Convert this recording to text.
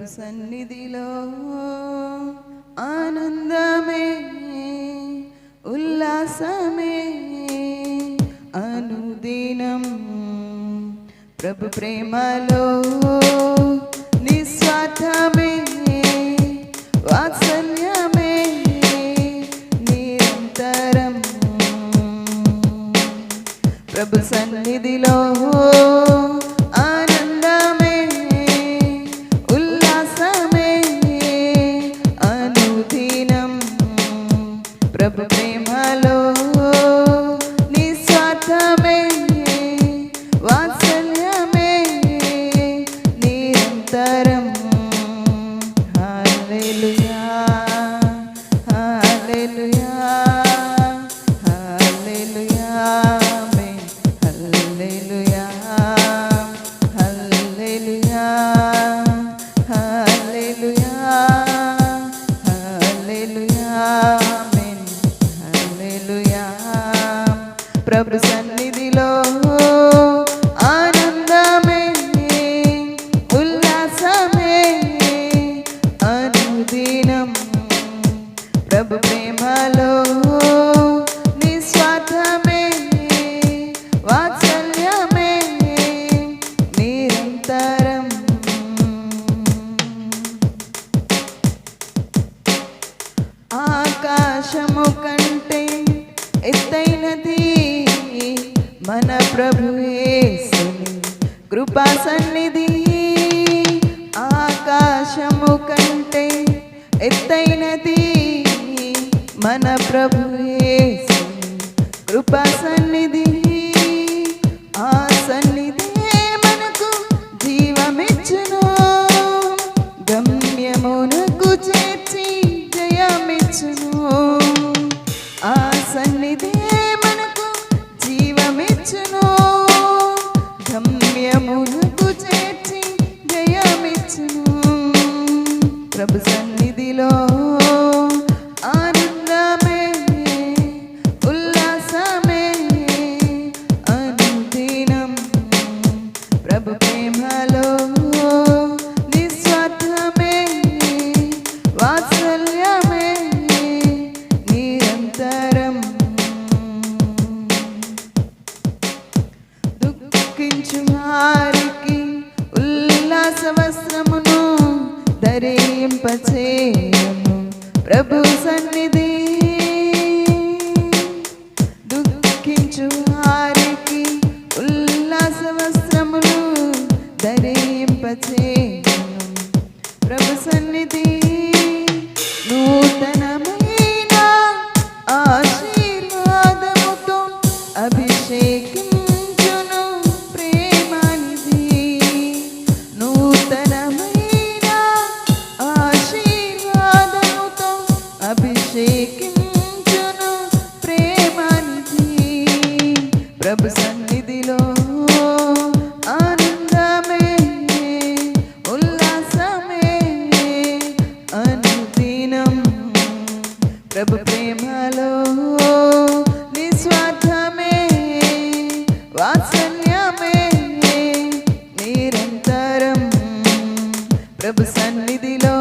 ప్రభు సన్నిధిలో ఆనందమే ఉల్లాసమే అనుదినం. ప్రభు ప్రేమలో నిస్వార్థమే వాత్సల్యమే నిరంతరం. ప్రభు సన్నిధిలో ఎత్తైనది మన ప్రభుయేసుని కృపా సన్నిధి. ఆకాశము కంటే ఎత్తైనది మన ప్రభుయేసుని కృపా సన్నిధి. ఆ సన్నిధే మనకు జీవమిచ్చును. గమ్యమునకు చేర్చి జయమిచ్చును. ప్రభు సన్నిధిలో ఆనందమే ఉల్లాసమే అనుదినం ప్రభు ప్రేమలో నిస్వార్థమే వాత్సల్యమే నిరంతరం దుఃఖించు వారికి ఉల్లాస వస్త్రమును ధరింపచేయను ప్రభు సన్నిధి ప్రభు సన్నిధిలో ఆనందమే ఉల్లాసమే అనుదినం. ప్రభు ప్రేమలో నిస్వార్థమే వాత్సల్యమే నిరంతరం. ప్రభు సన్నిధిలో